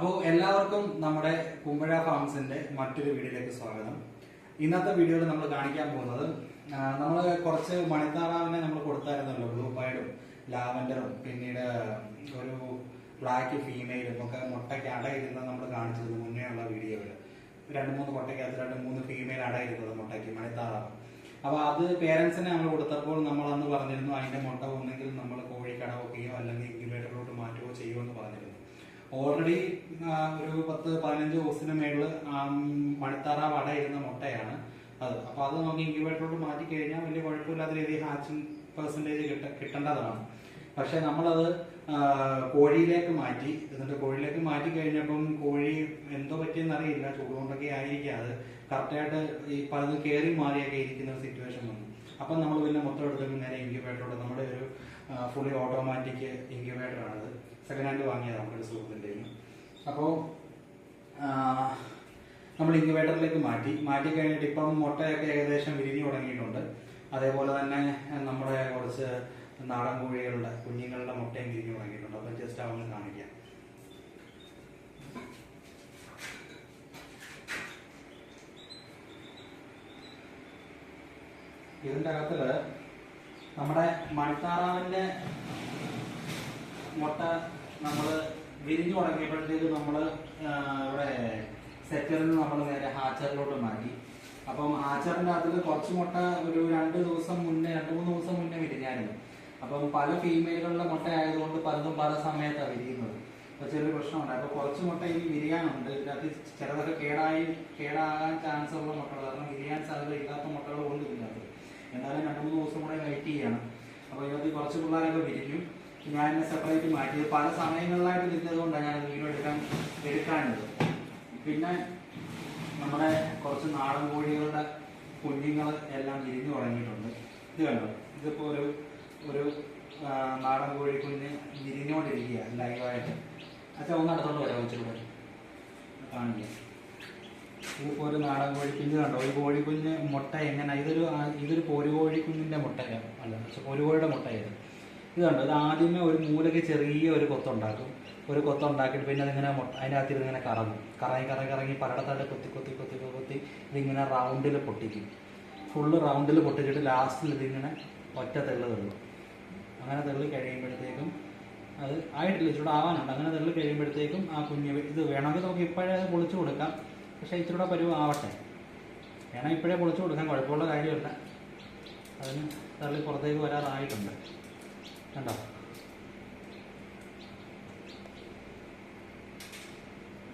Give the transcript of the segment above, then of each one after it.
അപ്പോൾ എല്ലാവർക്കും നമ്മുടെ കുമ്പഴ ഫാംസിന്റെ മറ്റൊരു വീഡിയോയിലേക്ക് സ്വാഗതം. ഇന്നത്തെ വീഡിയോയിൽ നമ്മൾ കാണിക്കാൻ പോകുന്നത് നമ്മൾ കുറച്ച് മണിത്താറാവിനെ നമ്മൾ കൊടുത്തായിരുന്നല്ലോ ബ്ലൂ പൈഡും ലാവൻഡറും പിന്നീട് ഒരു ബ്ലാക്ക് ഫീമെയിലും ഒക്കെ മുട്ടയ്ക്ക് അടയിരുന്നത് നമ്മൾ കാണിച്ചത് മുന്നേ ഉള്ള വീഡിയോയിൽ രണ്ട് മൂന്ന് മുട്ടയ്ക്കകത്ത് രണ്ട് മൂന്ന് ഫീമെയിൽ അടയിരുന്നത് മുട്ടയ്ക്ക് മണിത്താറാവ്. അപ്പോൾ അത് പേരൻസിനെ നമ്മൾ കൊടുത്തപ്പോൾ നമ്മൾ അന്ന് പറഞ്ഞിരുന്നു അതിന്റെ മുട്ട ഒന്നെങ്കിൽ നമ്മൾ കോഴിക്കട വെക്കുകയോ അല്ലെങ്കിൽ ഇൻക്യുബേറ്ററിലോട്ട് മാറ്റുകയോ ചെയ്യുമെന്ന് പറഞ്ഞിരുന്നു. ഓൾറെഡി ഒരു പത്ത് പതിനഞ്ച് ദിവസത്തിന് മേളിൽ മണിത്താറാവ് ഇരുന്ന മുട്ടയാണ് അത്. അപ്പൊ അത് നമുക്ക് ഇൻക്യുബേറ്ററോട് മാറ്റി കഴിഞ്ഞാൽ വലിയ കുഴപ്പമില്ലാത്ത രീതിയിൽ ഹാച്ചിങ് പെർസെന്റേജ് കിട്ട കിട്ടേണ്ടതാണ്. പക്ഷെ നമ്മളത് കോഴിയിലേക്ക് മാറ്റി എന്നിട്ട് കോഴിയിലേക്ക് മാറ്റി കഴിഞ്ഞപ്പം കോഴി എന്തോ പറ്റിയെന്ന് അറിയില്ല ചൂടുകൊണ്ടൊക്കെ ആയിരിക്കും അത്. കറക്റ്റായിട്ട് ഈ പലതും കയറി മാറിയൊക്കെ ഇരിക്കുന്ന സിറ്റുവേഷൻ വന്നു. അപ്പം നമ്മൾ പിന്നെ മൊത്തം എടുത്ത് നേരെ ഇൻക്യുബേറ്ററോട് നമ്മുടെ ഒരു ഫുള്ളി ഓട്ടോമാറ്റിക് ഇൻക്യുബേറ്റർ ആണത്. സെക്കൻഡ് ഹാൻഡ് വാങ്ങിയതാണ് നമ്മുടെ സുഹൃത്തിന്റെ അപ്പോൾ നമ്മൾ ഇൻക്യുബേറ്ററിലേക്ക് മാറ്റി. മാറ്റി കഴിഞ്ഞിട്ട് ഇപ്പം മുട്ടയൊക്കെ ഏകദേശം വിരിഞ്ഞു തുടങ്ങിയിട്ടുണ്ട്. അതേപോലെ തന്നെ നമ്മുടെ കുറച്ച് നാടൻ കോഴികളുടെ കുഞ്ഞുങ്ങളുടെ മുട്ടയും വിരിഞ്ഞു തുടങ്ങിയിട്ടുണ്ട്. അപ്പം ജസ്റ്റ് അവന്ന് കാണിക്കാം. ഇതിന്റെ അകത്തിൽ നമ്മുടെ മണിത്താറാവിന്റെ മുട്ട നമ്മൾ വിരിഞ്ഞു തുടങ്ങിയപ്പോഴത്തേക്ക് നമ്മൾ ഇവിടെ സെറ്ററിൽ നിന്ന് നമ്മൾ നേരെ ഹാച്ചറിലോട്ട് മാറ്റി. അപ്പം ഹാച്ചറിന്റെ അതിൽ കുറച്ച് മുട്ട ഒരു രണ്ട് ദിവസം മുന്നേ രണ്ട് മൂന്ന് ദിവസം മുന്നേ വിരിഞ്ഞായിരുന്നു. അപ്പം പല ഫീമെയിലുകളുടെ മുട്ട ആയതുകൊണ്ട് പലതും പല സമയത്താണ് വിരിയുന്നത്. അപ്പോൾ ചെറിയൊരു പ്രശ്നമുണ്ട്. അപ്പോൾ കുറച്ച് മുട്ട ഇനി വിരിയാനുണ്ട്. ഇതിനകത്ത് ചിലതൊക്കെ കേടായി കേടാകാൻ ചാൻസ് ഉള്ള മുട്ടകൾ കാരണം വിരിയാൻ സാധ്യത ഇല്ലാത്ത മുട്ടകൾ കൊണ്ട് എന്തായാലും രണ്ട് മൂന്ന് ദിവസം കൂടെ വെയിറ്റ് ചെയ്യണം. അപ്പോൾ ഇതിനകത്ത് കുറച്ച് പിള്ളേരൊക്കെ വിരിക്കും. ഞാൻ എന്നെ സെപ്പറേറ്റ് മാറ്റി. പല സമയങ്ങളിലായിട്ട് ഇരുന്നത് കൊണ്ടാണ് ഞാൻ വീഡിയോ എടുക്കാൻ എടുക്കാനുള്ളത് പിന്നെ നമ്മുടെ കുറച്ച് നാടൻ കോഴികളുടെ കുഞ്ഞുങ്ങൾ എല്ലാം വിരിഞ്ഞു തുടങ്ങിയിട്ടുണ്ട്. ഇത് കണ്ടോ? ഇതിപ്പോൾ ഒരു ഒരു നാടൻ കോഴി കുഞ്ഞ് വിരിഞ്ഞുകൊണ്ടിരിക്കുക ലൈവായിട്ട് അച്ഛാ ഒന്ന് അടുത്തോണ്ട് വരാം വെച്ചിട്ട് കാണിക്കാം ഇതിപ്പോൾ ഒരു നാടൻ കോഴിക്കുഞ്ഞ് കണ്ടോ? ഒരു കോഴിക്കുഞ്ഞ് മുട്ട എങ്ങനെ ഇതൊരു ഇതൊരു പോരു കോഴിക്കുഞ്ഞിന്റെ മുട്ടയാണ് അല്ല പക്ഷെ പോരു കോഴിയുടെ മുട്ടയത് ഇത് കണ്ടോ? ഇത് ആദ്യമേ ഒരു മൂലയ്ക്ക് ചെറിയ ഒരു കൊത്തുണ്ടാക്കും. ഒരു കൊത്തുണ്ടാക്കിയിട്ട് പിന്നെ അതിങ്ങനെ മുട്ട അതിന്റെ അകത്ത് ഇതിങ്ങനെ കറങ്ങും. കറങ്ങി കറങ്ങി കറങ്ങി പലയിടത്തായിട്ട് കൊത്തി കൊത്തി കൊത്തി കൊത്തി ഇതിങ്ങനെ റൗണ്ടിൽ പൊട്ടിക്കും. ഫുള്ള് റൗണ്ടിൽ പൊട്ടിച്ചിട്ട് ലാസ്റ്റിൽ ഇതിങ്ങനെ ഒറ്റ തെള്ളു തള്ളും. അങ്ങനെ തെള്ളി കഴിയുമ്പോഴത്തേക്കും അത് ആയിട്ടില്ല ചൂടാവാനുണ്ട്. അങ്ങനെ തെള്ളി കഴിയുമ്പോഴത്തേക്കും ആ കുഞ്ഞ് ഇത് വേണമെങ്കിൽ നമുക്ക് ഇപ്പോഴേ പൊളിച്ചു കൊടുക്കാം. പക്ഷേ ഇച്ചിരി കൂടെ പരുവം ആവട്ടെ. വേണം ഇപ്പോഴേ പൊളിച്ചു കൊടുക്കാൻ കുഴപ്പമുള്ള കാര്യമല്ല. അതിന് തള്ളി പുറത്തേക്ക് വരാറായിട്ടുണ്ട്. കണ്ടോ?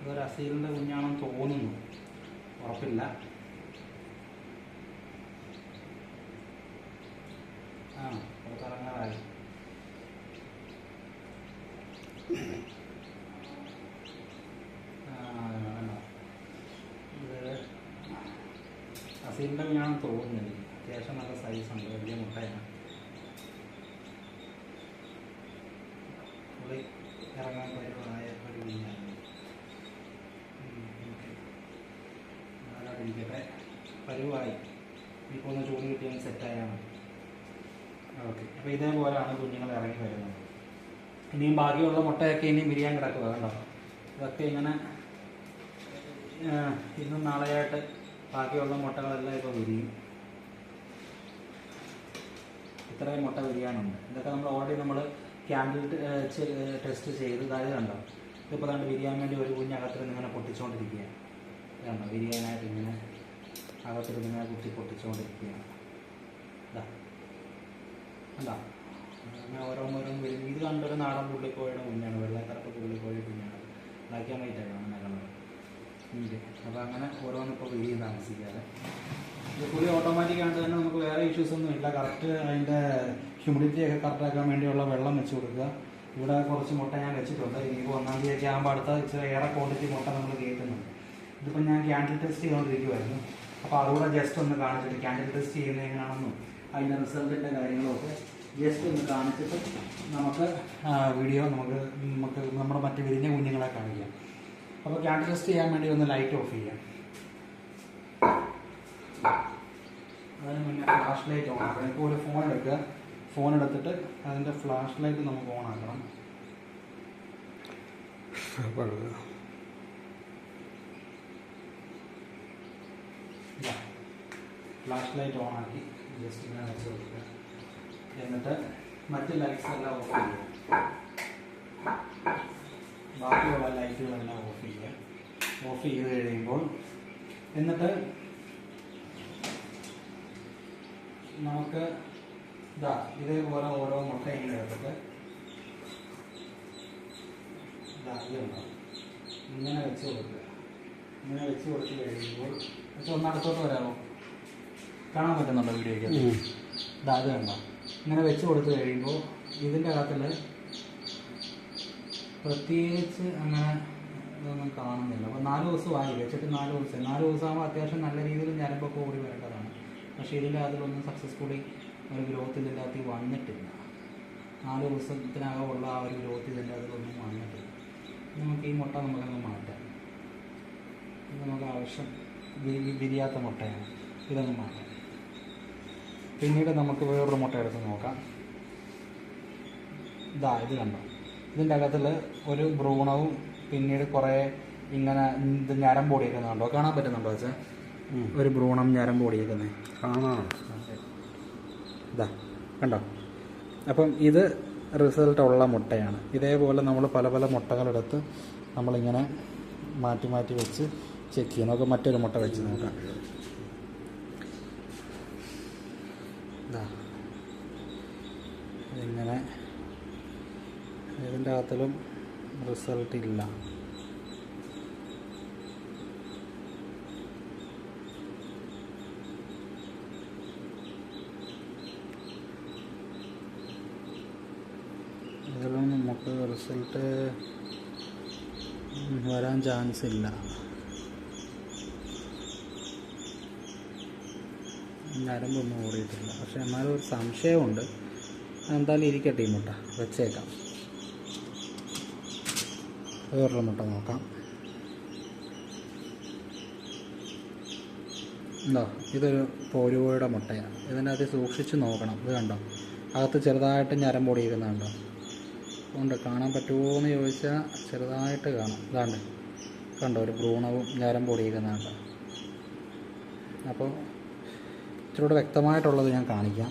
അതൊരു അസീലിന്റെ കുഞ്ഞാണെന്ന് തോന്നുന്നു. ഉറപ്പില്ല ആ പുറത്തിറങ്ങാറായി ആ, കണ്ടോ? ഇത് എനിക്ക് അത്യാവശ്യം നല്ല സൈസ് ഉണ്ട്. വലിയ മുട്ടയാണ്. പുള്ളി ഇറങ്ങാൻ പരുവായ ഒരു മീനാണ്. അതവിടെ ഇരിക്കട്ടെ പരുവായി. ഇപ്പോൾ ഒന്ന് ചൂട് കിട്ടിയാൽ സെറ്റായാൽ മതി. ഓക്കെ. അപ്പോൾ ഇതേപോലെയാണ് കുഞ്ഞുങ്ങൾ ഇറങ്ങി വരുന്നത്. ഇനിയും ബാക്കിയുള്ള മുട്ടയൊക്കെ ഇനിയും വിരിയാൻ കിടക്കുക കണ്ടോ? ഇതൊക്കെ ഇങ്ങനെ ഇന്നും നാളെയായിട്ട് ബാക്കിയുള്ള മുട്ടകളെല്ലാം ഇപ്പോൾ വിരിയും. ഇത്രയും മുട്ട വിരിയാനുണ്ട് ഇതൊക്കെ നമ്മൾ ഓൾറെഡി നമ്മൾ ക്യാൻഡിൽ ടെസ്റ്റ് ചെയ്ത് ഇതായത് കണ്ടോ? ഇതിപ്പോൾ കണ്ട് വിരിയാൻ വേണ്ടി ഒരു കുഞ്ഞകത്തിൽ ഇങ്ങനെ പൊട്ടിച്ചുകൊണ്ടിരിക്കുകയാണ് കണ്ടോ? വിരിയാനായിട്ട് ഇങ്ങനെ അകത്തിരുന്ന് ഇങ്ങനെ കുത്തി പൊട്ടിച്ചുകൊണ്ടിരിക്കുകയാണ് ഇതാ. കണ്ടോ? അങ്ങനെ ഓരോന്നോരോന്ന് വരും. ഇത് കണ്ടൊരു നാടൻ പുള്ളിക്കോഴിയുടെ കുഞ്ഞാണ്. വെള്ളക്കറപ്പ് പുള്ളിക്കോഴി കുഞ്ഞാണ്. ബ്ലാക്ക് ആൻഡ് വൈറ്റ് ആണ് കാണുന്ന കളർ അപ്പോൾ അങ്ങനെ ഓരോന്നിപ്പോൾ വിരിയും താമസിക്കാതെ. ഇത് പുതിയ ഓട്ടോമാറ്റിക് തന്നെ വേറെ ഇഷ്യൂസ് ഒന്നും ഇല്ല. കറക്റ്റ് അതിന്റെ ഹ്യൂമിഡിറ്റി ഒക്കെ കറക്റ്റ് ആക്കാൻ വേണ്ടിയുള്ള വെള്ളം വെച്ച് കൊടുക്കുക. ഇവിടെ കുറച്ച് മുട്ട ഞാൻ വെച്ചിട്ടുണ്ട്. ഇനിയിപ്പോൾ ഒന്നാം തീയതി ഒക്കെ ആകുമ്പോൾ അടുത്ത ഇച്ചിരി ഏറെ ക്വാണ്ടിറ്റി മുട്ട നമ്മൾ കയറ്റുന്നുണ്ട്. ഇതിപ്പോൾ ഞാൻ ക്യാൻഡിൽ ടെസ്റ്റ് ചെയ്തുകൊണ്ടിരിക്കുമായിരുന്നു അപ്പോൾ അതുകൂടെ ജസ്റ്റ് ഒന്ന് കാണിച്ചിട്ട് ക്യാൻഡിൽ ടെസ്റ്റ് ചെയ്യുന്നത് എങ്ങനെയാണെന്നും അതിന്റെ റിസൾട്ടിന്റെ കാര്യങ്ങളൊക്കെ ജസ്റ്റ് ഒന്ന് കാണിച്ചിട്ട് നമുക്ക് വീഡിയോ നമുക്ക് നമുക്ക് നമ്മുടെ മറ്റ് വിരിഞ്ഞ കുഞ്ഞുങ്ങളെ കാണിക്കാം. അപ്പോൾ ക്യാൻഡിൽ ടെസ്റ്റ് ചെയ്യാൻ വേണ്ടി ഒന്ന് ലൈറ്റ് ഓഫ് ചെയ്യാം. അതിന് മുന്നേ ഫ്ലാഷ് ലൈറ്റ് ഓൺ ആക്കണം ഇപ്പോൾ ഒരു ഫോൺ എടുക്കുക ഫോൺ എടുത്തിട്ട് അതിന്റെ ഫ്ലാഷ് ലൈറ്റ് നമുക്ക് ഓൺ ആക്കണം. ഫ്ലാഷ് ലൈറ്റ് ഓൺ ആക്കി. ജസ്റ്റ് ഇങ്ങനെ വെച്ച് കൊടുക്കുക എന്നിട്ട് മറ്റ് ലൈറ്റ്സ് എല്ലാം ഓഫ് ചെയ്യുക ബാക്കിയുള്ള ലൈറ്റുകളെല്ലാം ഓഫ് ചെയ്യുക ഓഫ് ചെയ്ത് കഴിയുമ്പോൾ എന്നിട്ട് നമുക്ക് ഇതാ ഇതേപോലെ ഓരോ മുട്ട ഇങ്ങനെ എടുത്തിട്ട് ഇതാ ഇങ്ങനെ വെച്ച് കൊടുക്കുക. ഇങ്ങനെ വെച്ച് കൊടുത്ത് കഴിയുമ്പോൾ പക്ഷെ ഒന്ന് അടുത്തോട്ട് വരാമോ? കാണാൻ പറ്റുന്നുണ്ടോ വീഡിയോയ്ക്ക്? ഇതാ ഇത് കണ്ടോ? ഇങ്ങനെ വെച്ച് കൊടുത്ത് കഴിയുമ്പോൾ ഇതിന്റെ അകത്തിൽ പ്രത്യേകിച്ച് അങ്ങനെ ഇതൊന്നും കാണുന്നില്ല. അപ്പോൾ നാല് ദിവസമായി വെച്ചിട്ട് നാല് ദിവസം. നാല് ദിവസമാകുമ്പോൾ അത്യാവശ്യം നല്ല രീതിയിൽ ഞരമ്പൊക്കെ ഓടി വരേണ്ടതാണ്. പക്ഷേ ഇതിന്റെ അതിലൊന്നും സക്സസ്ഫുള്ളി ഒരു ഗ്രോത്ത് ഇതിന്റെ അകത്ത് വന്നിട്ടില്ല. നാല് ദിവസത്തിനകമുള്ള ആ ഒരു ഗ്രോത്ത് ഇതിന്റെ അതിലൊന്നും വന്നിട്ടില്ല. നമുക്ക് ഈ മുട്ട നമുക്കങ്ങ് മാറ്റാം. നമുക്ക് ആവശ്യം വിരിയാത്ത മുട്ടയാണ്. ഇതങ്ങ് മാറ്റാം. പിന്നീട് നമുക്ക് വേറൊരു മുട്ട എടുത്ത് നോക്കാം. ഇതാ ഇത് കണ്ടോ? ഇതിന്റെ അകത്തിൽ ഒരു ഭ്രൂണവും പിന്നീട് കുറേ ഇങ്ങനെ ഇത് പൊടിയൊക്കെ കണ്ടോ? കാണാൻ പറ്റുന്നുണ്ടോ വെച്ചാ ഒരു ഭ്രൂണം ഞരമ്പ് പൊടിയിരിക്കുന്നത് കാണാം ഇതാ കണ്ടോ? അപ്പം ഇത് റിസൾട്ട് ഉള്ള മുട്ടയാണ്. ഇതേപോലെ നമ്മൾ പല പല മുട്ടകളെടുത്ത് നമ്മളിങ്ങനെ മാറ്റി മാറ്റി വെച്ച് ചെക്ക് ചെയ്യും നമുക്ക് മറ്റൊരു മുട്ട വെച്ച് നോക്കാം. ഇതാ ഇതിങ്ങനെ ഇതിന്റെ അകത്തിലും റിസൾട്ട് ഇല്ല. നമുക്ക് റിസൾട്ട് വരാൻ ചാൻസ് ഇല്ല. ഞരമ്പൊന്നും ഓടിയിട്ടില്ല. പക്ഷെ എന്നാലും ഒരു സംശയമുണ്ട്. എന്തായാലും ഇരിക്കട്ടെ മുട്ട. വെച്ചേക്കാം. വേറൊരു മുട്ട നോക്കാം. എന്തോ ഇതൊരു പോരുകോയുടെ മുട്ടയാണ്. ഇതിനകത്ത് സൂക്ഷിച്ച് നോക്കണം. ഇത് കണ്ടോ? അകത്ത് ചെറുതായിട്ട് ഞരമ്പൊടിയിരുന്നുണ്ടോ ഉണ്ട്. കാണാൻ പറ്റുമോ എന്ന് ചോദിച്ചാൽ ചെറുതായിട്ട് കാണാം. ഇതാണ്ട്. കണ്ടോ ഒരു ഭ്രൂണവും ഞാരം ഓടിയിരിക്കുന്നുണ്ട് അപ്പോൾ ഇച്ചിരൂടെ വ്യക്തമായിട്ടുള്ളത് ഞാൻ കാണിക്കാം.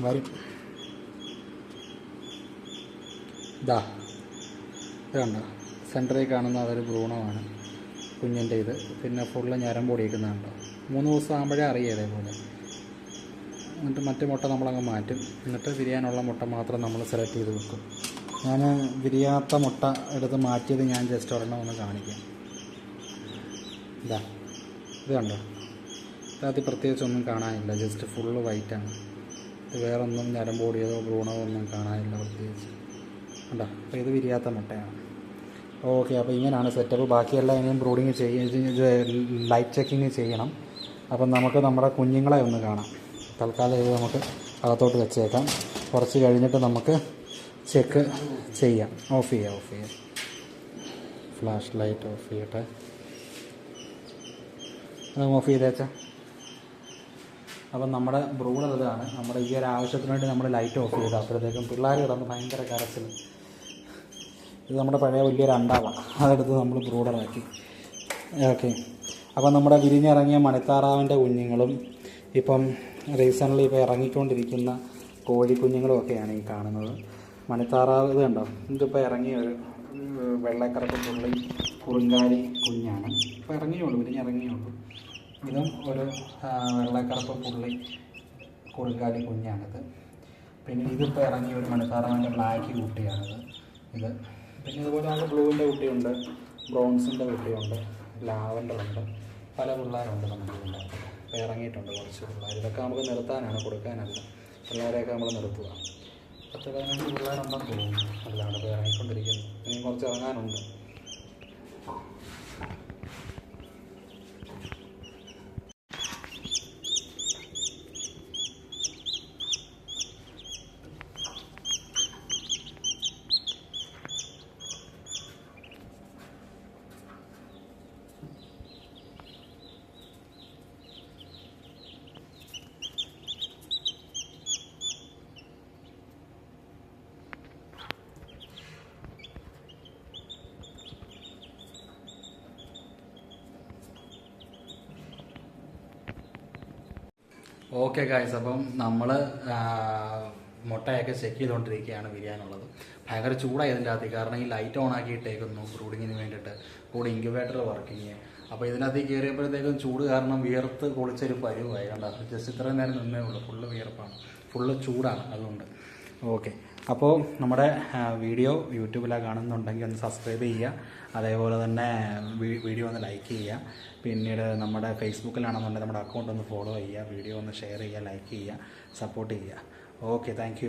വരും. ഇതാ ഇത് കണ്ടോ? സെന്ററിൽ കാണുന്ന അതൊരു ഭ്രൂണമാണ്. കുഞ്ഞിന്റെ ഇത് പിന്നെ ഫുള്ള് ഞരം ഓടിയിരിക്കുന്നുണ്ടോ മൂന്ന് ദിവസം ആകുമ്പോഴേ അറിയാം ഇതേപോലെ. എന്നിട്ട് മറ്റേ മുട്ട നമ്മളങ്ങ് മാറ്റും. എന്നിട്ട് വിരിയാനുള്ള മുട്ട മാത്രം നമ്മൾ സെലക്ട് ചെയ്ത് വെക്കും. ഞാൻ വിരിയാത്ത മുട്ട എടുത്ത് മാറ്റിയത് ഞാൻ ജസ്റ്റ് ഒരെണ്ണം ഒന്ന് കാണിക്കാം. ഇതാ. ഇത് കണ്ടോ? ഇതിനകത്ത് പ്രത്യേകിച്ച് ഒന്നും കാണാനില്ല. ജസ്റ്റ് ഫുള്ള് വൈറ്റാണ് ഇത് വേറെ ഒന്നും ഞരമ്പോടിയതോ ഭ്രൂണമോ ഒന്നും കാണാനില്ല പ്രത്യേകിച്ച്. കണ്ടോ? അപ്പോൾ ഇത് വിരിയാത്ത മുട്ടയാണ്. ഓക്കെ അപ്പോൾ ഇങ്ങനെയാണ് സെറ്റപ്പ് ബാക്കിയെല്ലാം ഇനിയും ബ്രൂഡിങ് ചെയ്യ ലൈറ്റ് ചെക്കിങ് ചെയ്യണം. അപ്പം നമുക്ക് നമ്മുടെ കുഞ്ഞുങ്ങളെ ഒന്ന് കാണാം. തൽക്കാലം ഇത് നമുക്ക് അകത്തോട്ട് വെച്ചേക്കാം. കുറച്ച് കഴിഞ്ഞിട്ട് നമുക്ക് ചെക്ക് ചെയ്യാം. ഓഫ് ചെയ്യാം ഓഫ് ചെയ്യാം. ഫ്ലാഷ് ലൈറ്റ് ഓഫ് ചെയ്യട്ടെ. ഓഫ് ചെയ്തേച്ചാ അപ്പം നമ്മുടെ ബ്രൂഡർ ഇതാണ് നമ്മുടെ ഈ ഒരു ആവശ്യത്തിന് വേണ്ടി നമ്മൾ ലൈറ്റ് ഓഫ് ചെയ്തു. അപ്പോഴത്തേക്കും പിള്ളേർ കിടന്ന് ഭയങ്കര കരച്ചിൽ ഇത് നമ്മുടെ പഴയ വലിയൊരു അണ്ടാവാണ് അതെടുത്ത് നമ്മൾ ബ്രൂഡറാക്കി ഓക്കെ അപ്പം നമ്മുടെ വിരിഞ്ഞിറങ്ങിയ മണിത്താറാവിന്റെ കുഞ്ഞുങ്ങളും ഇപ്പം റീസെന്റ്ലി ഇപ്പോൾ ഇറങ്ങിക്കൊണ്ടിരിക്കുന്ന കോഴിക്കുഞ്ഞുങ്ങളും ഒക്കെയാണ് ഈ കാണുന്നത്. മണിത്താറാവ് ഇത് കണ്ടോ? ഇതിപ്പോൾ ഇറങ്ങിയ ഒരു വെള്ളക്കറുപ്പ് പുള്ളി കുറുങ്കാലി കുഞ്ഞാണ്. ഇപ്പോൾ ഇറങ്ങിയുള്ളൂ പിന്നെ ഇറങ്ങിയുള്ളൂ ഇതും ഒരു വെള്ളക്കറുപ്പ് പുള്ളി കുറുങ്കാലി കുഞ്ഞാണിത്. പിന്നെ ഇതിപ്പോൾ ഇറങ്ങിയ ഒരു മണിത്താറാവിന്റെ ബ്ലാക്ക് കുട്ടിയാണിത്. ഇത് പിന്നെ ഇതുപോലെ നമുക്ക് ബ്ലൂവിന്റെ കുട്ടിയുണ്ട്. ബ്രോൺസിന്റെ കുട്ടിയുണ്ട്. ലാവൻഡർ ഉണ്ട്. പല പിള്ളേരുണ്ട് നമുക്ക് അപ്പോൾ ഇറങ്ങിയിട്ടുണ്ട് കുറച്ച് പിള്ളേർ ഇതൊക്കെ നമുക്ക് നിർത്താനാണ് കൊടുക്കാനല്ല. പിള്ളേരെയൊക്കെ നമ്മൾ നിർത്തുക. പത്ത് പതിനഞ്ച് പിള്ളേരുണ്ടെന്ന് തോന്നുന്നു. അല്ലാണ്ട് ഇപ്പോൾ ഇറങ്ങിക്കൊണ്ടിരിക്കുന്നു. ഇനിയും കുറച്ച് ഇറങ്ങാനുണ്ട്. ഓക്കെ ഗായ്സ് അപ്പം നമ്മൾ മുട്ടയൊക്കെ ചെക്ക് ചെയ്തുകൊണ്ടിരിക്കുകയാണ് വിരിയാനുള്ളത് ഭയങ്കര ചൂടായി ഇതിന്റെ അകത്ത്. കാരണം ഈ ലൈറ്റ് ഓൺ ആക്കിയിട്ടേക്കുന്നു ബ്രൂഡിങ്ങിന് വേണ്ടിയിട്ട്. കൂടെ ഇൻക്യുബേറ്റർ വർക്കിങ് അപ്പോൾ ഇതിനകത്ത് കയറിയപ്പോഴത്തേക്കും ചൂട് കാരണം വിയർത്ത് കുളിച്ചൊരു പരുവായി. കണ്ട? ജസ്റ്റ് ഇത്രയും നേരം നിന്നേ ഉള്ളൂ. ഫുള്ള് വിയർപ്പാണ്. ഫുള്ള് ചൂടാണ് അതുകൊണ്ട്. ഓക്കെ. അപ്പോൾ നമ്മുടെ വീഡിയോ യൂട്യൂബിലാണ് കാണുന്നുണ്ടെങ്കിൽ ഒന്ന് സബ്സ്ക്രൈബ് ചെയ്യുക. അതേപോലെ തന്നെ വീഡിയോ ഒന്ന് ലൈക്ക് ചെയ്യുക. പിന്നീട് നമ്മുടെ ഫേസ്ബുക്കിലാണെന്നുണ്ടെങ്കിൽ നമ്മുടെ അക്കൗണ്ട് ഒന്ന് ഫോളോ ചെയ്യുക. വീഡിയോ ഒന്ന് ഷെയർ ചെയ്യുക ലൈക്ക് ചെയ്യുക സപ്പോർട്ട് ചെയ്യുക. Okay thank